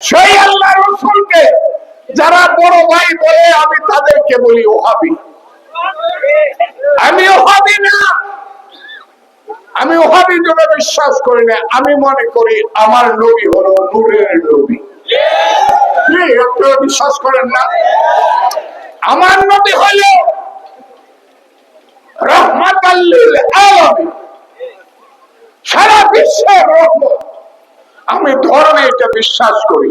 সেই আল্লাহ রসুলকে যারা বড় ভাই বলে আমি তাদেরকে বলি ওহাবি। আমি ওহাবি না। আমি ওহাবি জন্য বিশ্বাস করি না। আমি মনে করি আমার নবী হলো নূরের নবী। বিশ্বাস করেন না? আমার নবী হলো রহমাত সারা বিশ্বের রহমত। আমি ধর্মে এটা বিশ্বাস করি,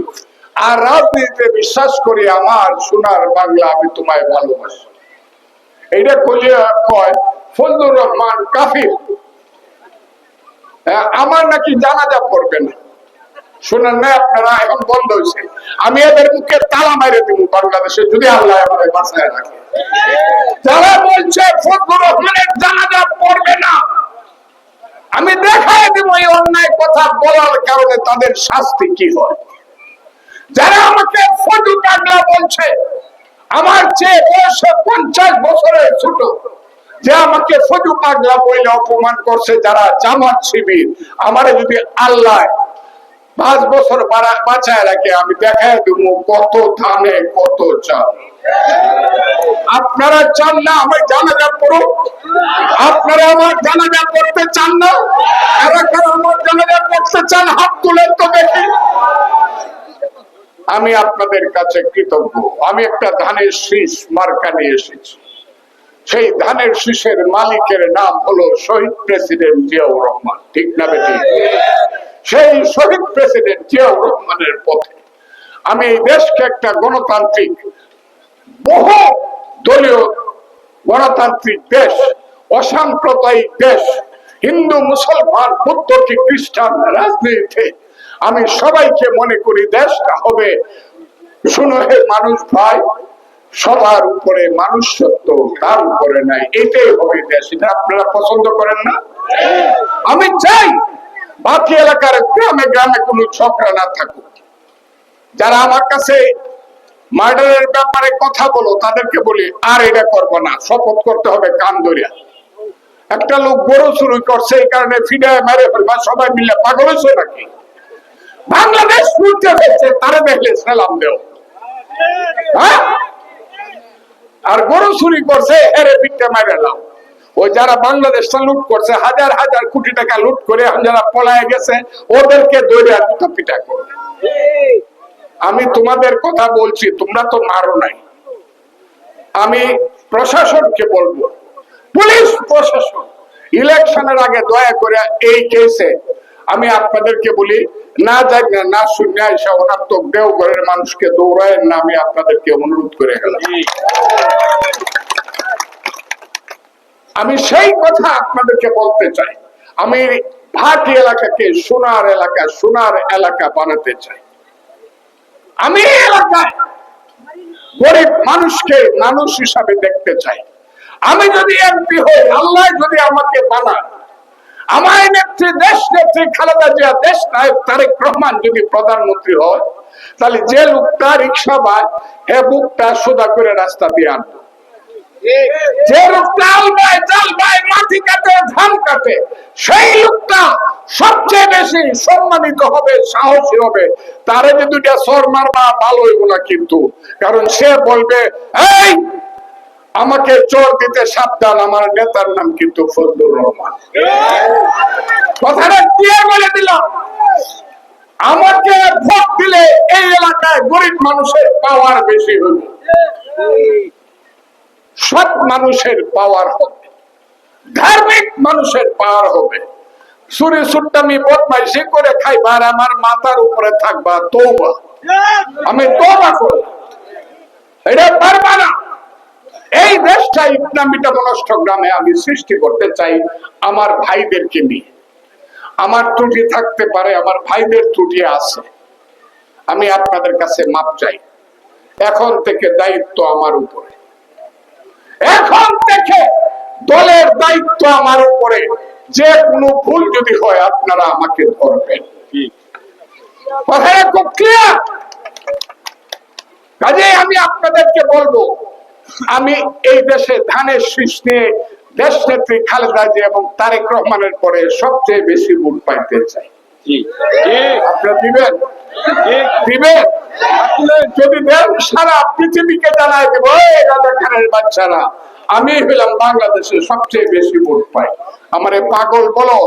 আর রাজনীতিতে বিশ্বাস করি, আমার সোনার বাংলা আমি তোমায় ভালোবাসি। এটা কলিয়া কয় ফজলুর রহমান কাফির। আমার নাকি জানাজা পড়বে না। শুনেন না, আপনারা, এখন বন্ধ হয়েছে। আমি এদের মুখে তালা মেরে দিব বাংলাদেশে, যদি আল্লাহ আমাদের বাঁচায় রাখে। যারা বলছে ফজলুর রহমানের জানাজা পড়বে না আমি দেখাই দিব এই অন্যায় কথা বলার কারণে তাদের শাস্তি কি হয়। যারা আমাকে ফজু পাগলা বলছে, আমার চেয়ে বয়সে পঞ্চাশ বছরের ছোট, যে আমাকে ফজু পাগলা বইলে অপমান করছে যারা জামাত শিবির, আমারে যদি আল্লাহ পাঁচ বছর বাঁচায় রাখে, আমি দেখাই দিব কত ধানে, কত চাল। আপনারা চান না, আমি জানাজা পড়ুক আপনারা আমার জানাজা করতে চান না কারা কারা আমার জানাজা করতে চান, হাত তুলে তো দেখি। আমি আপনাদের কাছে কৃতজ্ঞ। আমি একটা ধানের শীষ মার্কা নিয়ে এসেছি। সেই ধানের শীষের মালিকের নাম হলো শহীদ প্রেসিডেন্ট জিয়াউর রহমান, ঠিক না বেটি? সেই শহীদ প্রেসিডেন্ট জিয়াউর রহমানের পথে আমি এই দেশকে একটা গণতান্ত্রিক বহু দলীয় গণতান্ত্রিক দেশ, অসাম্প্রদায়িক দেশ, হিন্দু, মুসলমান, বুদ্ধ কি খ্রিস্টান রাজনীতিতে আমি সবাইকে মনে করি দেশটা হবে, শুনো মানুষ ভাই, সবার উপরে মানুষ সত্য তার উপরে নাই এটাই হবে দেশ, এটা আপনারা পছন্দ করেন না? আমি চাই বাকি এলাকার গ্রামে গ্রামে কোনো ঝগড়া না থাকুক। যারা আমার কাছে মার্ডারের ব্যাপারে কথা বলো, তাদেরকে বলি, আর এটা করব না, শপথ করতে হবে কান ধরিয়া। একটা লোক গরু চুরি করছে, এই কারণে ফিডায় মেরে ফেলবা, সবাই মিলে পাগল হয়েছে নাকি? বাংলাদেশ লুটতে ফেলছে, তারা দেখলে সালাম দেও। হ্যাঁ? আর গরু চুরি করছে এরে পিঠটা মেরে নাও। ওই যারা বাংলাদেশটা লুট করছে, হাজার হাজার কোটি টাকা লুট করে, এখন যারা পলায় গেছে, ওদেরকে দৌড়ে দুটো পিঠা করে। আমি তোমাদের কথা বলছি তোমরা তো মারো নাই। আমি প্রশাসনকে বলব পুলিশ প্রশাসন ইলেকশনের আগে দয়া করে এই কেসে আমি আপনাদেরকে বলি না যাই না না শূন্য এসে অনাত্মক দেওঘরের মানুষকে দৌড়ায় না আমি আপনাদেরকে অনুরোধ করে গেলাম। আমি সেই কথা আপনাদেরকে বলতে চাই। আমি ভাটি এলাকাকে সোনার এলাকা সোনার এলাকা বানাতে চাই। আমি এলাকায় গরিব মানুষকে মানুষ হিসাবে দেখতে চাই। আমি যদি এমপি হই, আল্লাহ যদি আমাকে বানান আমার নেত্রী, দেশ নেত্রী খালেদা জিয়া, দেশ নায়ক তারেক রহমান যদি প্রধানমন্ত্রী হয়, তাহলে যে লোকটা রিক্সা বা হে বুকটা সোজা করে রাস্তা দিয়ে আনব। যে লোকটা আলবায় জালবায় মাটি কাটে ধান কাটে সেই লোকটা সবচেয়ে বেশি সম্মানিত হবে, সাহসী হবে। তারে যে দুইটা সর মারবা, ভালো হইব না কিন্তু। কারণ সে বলবে, এই, আমাকে চোর দিতে সাবধান, আমার নেতার নাম কিন্তু ফজলুর রহমান। কথাটা ক্লিয়ার বলে দিলাম। আমাকে ভোট দিলে এই এলাকায় গরিব মানুষের পাওয়ার বেশি হইব সৎ মানুষের পাওয়ার হবে। ধার্মিক মানুষের পাওয়ার হবে। সুরে সুট্টামি বদমাইশি করে খাইবা আর আমার মাথার উপরে থাকবা তৌবা আমি তৌবা এটা পারবা না। এই দেশটা আমি সৃষ্টি করতে চাই আমার ভাইদেরকে নিয়ে। আমার ত্রুটি থাকতে পারে, আমার ভাইদের ত্রুটি আছে। আমি আপনাদের কাছে মাপ চাই। এখন থেকে দায়িত্ব আমার উপরে। এখন থেকে দলের দায়িত্ব আমার উপরে। যে কোনো ভুল যদি হয়, আপনারা আমাকে ধরবেন। কাজে আমি আপনাদেরকে বলব, আমি এই দেশে ধানের শীষ নিয়ে দেশ নেত্রী খালেদা জিয়া এবং তারেক রহমানের পরে সবচেয়ে বেশি ভোট পাইতে চাই। আপনারা দিবেন? দিবেন? যদি দেন সারা পৃথিবীকে দেব বাচ্চারা আমি হলাম বাংলাদেশের সবচেয়ে বেশি ভোট পাই। আমার পাগল বলো।